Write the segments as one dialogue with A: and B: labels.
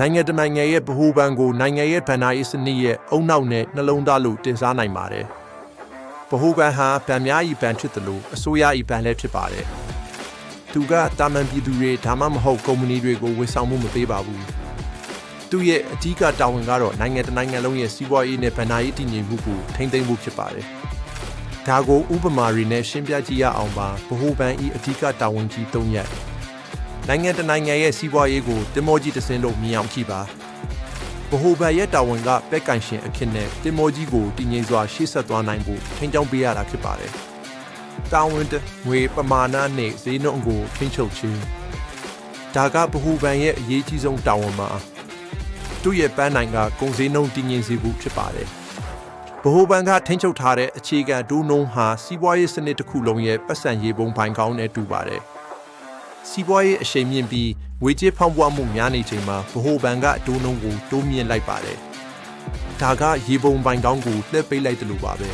A: နိုင်ငံတစ်နိုင်ငံရဲ့ဗဟိုဘဏ်ကိုနိုင်ငံရဲ့ဗန်နာရေးစနစ်ရဲ့အုံနောက်နဲ့နှလုံးသားလို့တင်စားနိုင်ပါတယ်ဗဟိုဘဏ်ဟာဗန်များဤဘဏ်ဖြစ်တယ်လို့အစိုးရဤဘဏ်လည်းဖြစ်ပါတယ်သူကတာမန်ပြည်သူတွေဒါမှမဟုတ်ကုမ္ပဏီတွေကိုဝန်ဆောင်မှုမပေးပါဘူးသူရဲ့အကြီးကတာဝန်ကတော့နိုင်ငံတစ်နိုင်ငံလုံးရဲ့စီးပွားရေးနဲ့ဗန်နာရေးတည်ငြိမ်မှုကိုထိန်းသိမ်းဖို့ဖြစ်ပါတယ်ဒါကိုဥပမာတွေနဲ့ရှင်းပြကြည့်ရအောင်ပါဗဟိုဘဏ်ဤအကြီးကတာဝန်ကြီး၃ရပ် နိုင်ငံတနိုင်ငံရဲ့စီးပွားရေးကိုတင်မောကြီးတစ်စင်းလို့မြင်အောင်ကြည့်ပါဗဟိုဘဏ်ရဲ့တာဝန်ကပက်ကန်ရှင်အဖြစ်နဲ့တင်မောကြီးကိုတည်ငြိမ်စွာရှေ့ဆက်သွားနိုင်ဖို့ထိန်းကျောင်းပေးရတာဖြစ်ပါတယ်တာဝန်တငွေပမာဏနဲ့ဈေးနှုန်းကိုထိန်းချုပ်ခြင်းဒါကဗဟိုဘဏ်ရဲ့အရေးကြီးဆုံးတာဝန်မှာသူ့ရဲ့ပန်းနိုင်ကကုန်စည်နှုန်းတည်ငြိမ်စေဖို့ဖြစ်ပါတယ်ဗဟိုဘဏ်ကထိန်းချုပ်ထားတဲ့အခြေခံဒိုးနှုန်းဟာစီးပွားရေးစနစ်တစ်ခုလုံးရဲ့ပတ်စံရေးပုံပိုင်းကောင်းနဲ့တူပါတယ် စီးပွားရေးအရှိန်မြင့်ပြီးငွေကြေးဖောင်းပွားမှုများနေချိန်မှာဗဟိုဘဏ်ကအတိုးနှုန်းကိုတိုးမြင့်လိုက်ပါတယ်။ဒါကရေပုံပိုင်ကောင်းကိုလှည့်ပိတ်လိုက်တယ်လို့ပါပဲ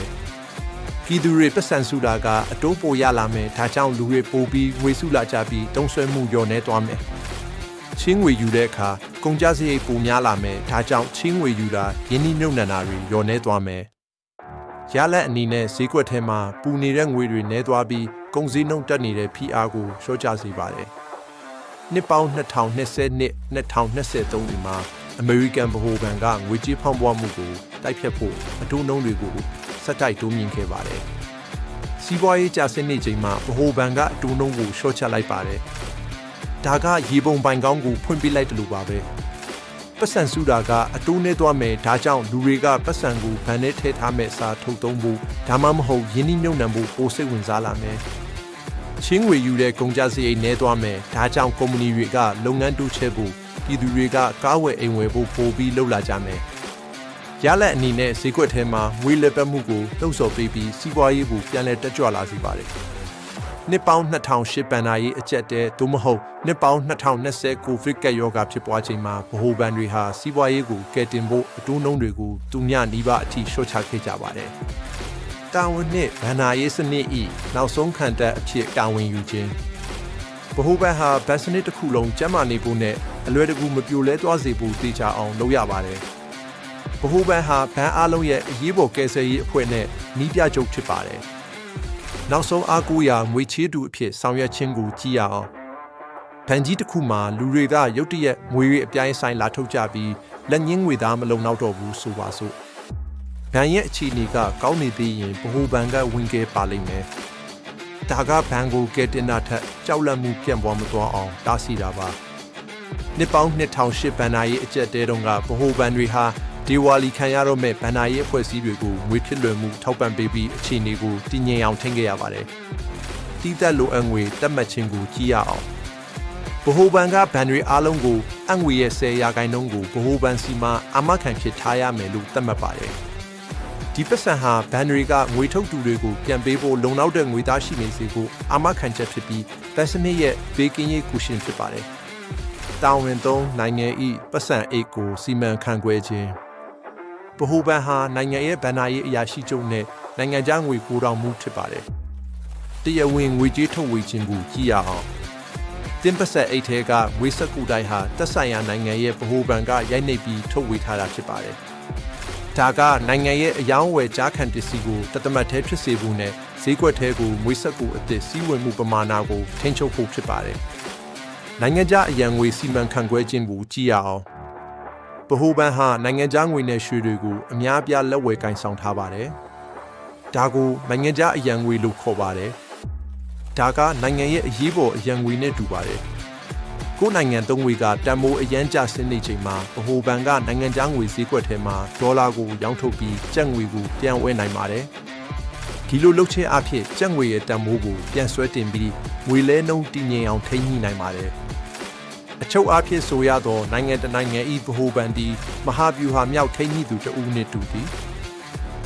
A: ။ပြည်သူတွေပတ်စံစုတာကအတိုးပိုရလာမယ်ဒါကြောင့်လူတွေပိုပြီးငွေစုလာကြပြီးတုံးဆွဲမှုလျော့နေသွားမယ်။ချင်းငွေယူတဲ့အခါကုန်ကျစရိတ်ပိုများလာမယ်ဒါကြောင့်ချင်းငွေယူတာယင်းနှိမ့်နှုတ်နံတာတွေလျော့နေသွားမယ်။ရလက်အနေနဲ့ဈေးကွက်ထဲမှာပူနေတဲ့ငွေတွေနှဲသွားပြီး ကုန်စည်နှုန်းတက်နေတဲ့ PR ကိုလျှော့ချစေပါတယ်။နှစ်ပေါင်း2020 2023ဒီမှာအမေရိကန်ဗဟိုဘဏ်ကငွေကြေးဖောင်းပွားမှုကိုတိုက်ဖြတ်ဖို့အထူးနှုန်းတွေကိုဆက်တိုက်တိုးမြင့်ခဲ့ပါတယ်။စီးပွားရေးကျဆင်းနေချိန်မှာဗဟိုဘဏ်ကအထူးနှုန်းကိုလျှော့ချလိုက်ပါတယ်။ဒါကရေပုံပိုင်ကောင်းကိုဖွင့်ပြလိုက်တယ်လို့ပါပဲ။ပတ်စံစုတာကအတိုးနဲ့သွားမယ်ဒါကြောင့်လူတွေကပတ်စံကိုဗန်နဲ့ထည့်ထားမဲ့စာထုတ်သုံးဖို့ဒါမှမဟုတ်ယင်းနှိမ့်ညွန့်နှံဖို့ပိုစိတ်ဝင်စားလာမယ် ချင်းငွေယူတဲ့ကုန်ကြစရိတ်နဲသွားမယ်ဒါကြောင့်ကုမ္ပဏီတွေကလုပ်ငန်းတိုးချဲ့ဖို့ပြည်သူတွေကကားဝယ်အိမ်ဝယ်ဖို့ပိုပြီးလှုပ်လာကြမယ်ရလက်အနေနဲ့ဈေးကွက်ထဲမှာငွေလက်ပတ်မှုကိုလှုပ်ဆော်ပေးပြီးစီးပွားရေးကိုပြန်လည်တက်ကြွလာစေပါတယ်နှစ်ပေါင်း2008ပန်နာရေးအကျက်တဲသို့မဟုတ်နှစ်ပေါင်း2020ကိုဗစ်ကပ်ရောဂါဖြစ်ပွားချိန်မှာဗဟိုဘဏ်တွေဟာစီးပွားရေးကိုကယ်တင်ဖို့အတိုးနှုန်းတွေကိုတူမျှနီးပါးအထိလျှော့ချခဲ့ကြပါတယ်။ တာဝန်နှင့်ဗန်နာရေးစနစ်ဤနောက်ဆုံးခံတပ်အဖြစ်တာဝန်ယူခြင်းဗဟိုဘဏ်ဟာဘတ်စနစ်တစ်ခုလုံးကျန်းမာနေဖို့နဲ့အလွယ်တကူမပြိုလဲသွားစေဖို့တေချာအောင်လုပ်ရပါတယ်။ဗဟိုဘဏ်ဟာဘဏ်အားလုံးရဲ့အရေးပေါ်ကယ်ဆယ်ရေးအဖွဲ့နဲ့နှီးပြချုပ်ဖြစ်ပါတယ်။နောက်ဆုံးအားကိုးရာငွေချေးတူအဖြစ်ဆောင်ရွက်ခြင်းကိုကြည့်ရအောင်။ဗန်ကြီးတစ်ခုမှာလူတွေကရုတ်တရက်ငွေရအပြိုင်ဆိုင်လာထုတ်ကြပြီးလက်ငင်းငွေသားမလုံနောက်တော့ဘူးဆိုပါစို့။ ဗန်ရဲ့အခြေအနေကကောင်းနေသေးရင်ဗဟိုဘဏ်ကဝင်ကဲပါလိမ့်မယ်။ဒါကဘဏ်ကိုကဲတင်တာထက်ကြောက်လန့်မှုပြန့်ပွားမသွားအောင်တားဆီးတာပါ။နှစ်ပေါင်း2008ဘဏ္ဍာရေးအကျက်တဲတုန်းကဗဟိုဘဏ်တွေဟာဒီဝါလီခံရတော့မဲ့ဘဏ္ဍာရေးအဖွဲ့အစည်းတွေကိုငွေဖြစ်လွယ်မှုထောက်ပံ့ပေးပြီးအခြေအနေကိုတည်ငြိမ်အောင်ထိန်းခဲ့ရပါတယ်။တီးသက်လိုအပ်ငွေတက်မှတ်ခြင်းကိုကြည့်ရအောင်။ဗဟိုဘဏ်ကဘဏ်တွေအားလုံးကိုအငွေရဲ့10ရာခိုင်နှုန်းကိုဗဟိုဘဏ်စီမံအာမခံဖြစ်ထားရမယ်လို့သတ်မှတ်ပါတယ်။ ဒီပတ်စံဟာဘဏ်တွေကငွေထုတ်သူတွေကိုပြန်ပေးဖို့လုံလောက်တဲ့ငွေသားရှိနေစေဖို့အာမခံချက်ဖြစ်ပြီးဘတ်စနစ်ရဲ့ဘေးကင်းရေးကူရှင်ဖြစ်ပါတယ်။တာဝန်သုံးနိုင်ငံဤပတ်စံအိတ်ကိုစီမံခန့်ခွဲခြင်းဗဟိုဘဏ်ဟာနိုင်ငံရဲ့ဗဏ္ဍာရေးအရာရှိချုပ်နဲ့နိုင်ငံခြားငွေကိုတောင်မှုဖြစ်ပါတယ်။တရားဝင်ငွေကြေးထုတ်ဝေခြင်းကိုကြည့်ရအောင်။တင်ပတ်ဆက်အိတ်ထဲကငွေစက်ကူတိုင်းဟာတက်ဆိုင်ရာနိုင်ငံရဲ့ဗဟိုဘဏ်ကရိုက်နှိပ်ပြီးထုတ်ဝေထားတာဖြစ်ပါတယ်။ ဒါကနိုင်ငံရဲ့အယောင်းဝယ်ကြားခံပစ္စည်းကိုတသမတ်သေးဖြစ်စေဖို့နဲ့ဈေးကွက်ထဲကိုငွေစက်ကူအသစ်စီးဝင်မှုပမာဏကိုထိန်းချုပ်ဖို့ဖြစ်ပါတယ်။နိုင်ငံခြားအရန်ငွေစီမံခန့်ခွဲခြင်းကိုကြည့်ရအောင်။ဗဟိုဘဏ်ဟာနိုင်ငံခြားငွေနဲ့ရွှေတွေကိုအများအပြားလက်ဝယ်ကင်ဆောင်ထားပါတယ်။ဒါကိုနိုင်ငံခြားအရန်ငွေလို့ခေါ်ပါတယ်။ဒါကနိုင်ငံရဲ့အရေးပေါ်အရန်ငွေနဲ့တူပါတယ်။ ကိုယ်နိုင်ငံသုံးငွေကတန်မိုးအရန်ကျဆင်းနေချိန်မှာဗဟိုဘဏ်ကနိုင်ငံခြားငွေဈေးကွက်ထဲမှာဒေါ်လာကိုရောင်းထုတ်ပြီးကျပ်ငွေကိုပြန်ဝယ်နိုင်ပါတယ်။ဒီလိုလုပ်ခြင်းအဖြစ်ကျပ်ငွေရဲ့တန်မိုးကိုပြန်ဆွဲတင်ပြီးငွေလဲနှုန်းတည်ငြိမ်အောင်ထိန်းညှိနိုင်ပါတယ်။အချုပ်အားဖြင့်ဆိုရသောနိုင်ငံတနိုင်ငံ၏ဗဟိုဘဏ်သည်မဟာဗျူဟာမြောက်ထိန်းညှိသူတဦးနှင့်တူသည်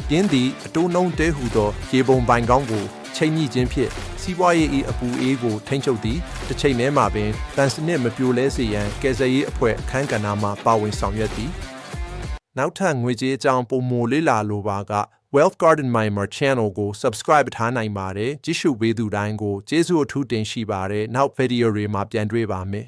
A: ပြင်းသည်အတိုးနှုံးတဲဟူသောရေပုံပိုင်ကောင်းကို ချိန်ညှိခြင်းဖြင့်စီးပွားရေး၏အပူအေးကိုထိန်းချုပ်သည်တစ်ချိန်တည်းမှာပင်တန်စနစ်မပြိုလဲစေရန်ကယ်ဆယ်ရေးအဖွဲ့အခန်းကဏ္ဍမှပါဝင်ဆောင်ရွက်သည်နောက်ထပ်ငွေကြေးအကြောင်းပုံမလေးလာလိုပါက Wealth Garden Myanmar Channel ကို subscribe ထားနိုင်ပါတယ်ကြည့်ရှုပေးသူတိုင်းကိုကျေးဇူးအထူးတင်ရှိပါတယ်နောက်ဗီဒီယိုတွေမှာပြန်တွေ့ပါမယ်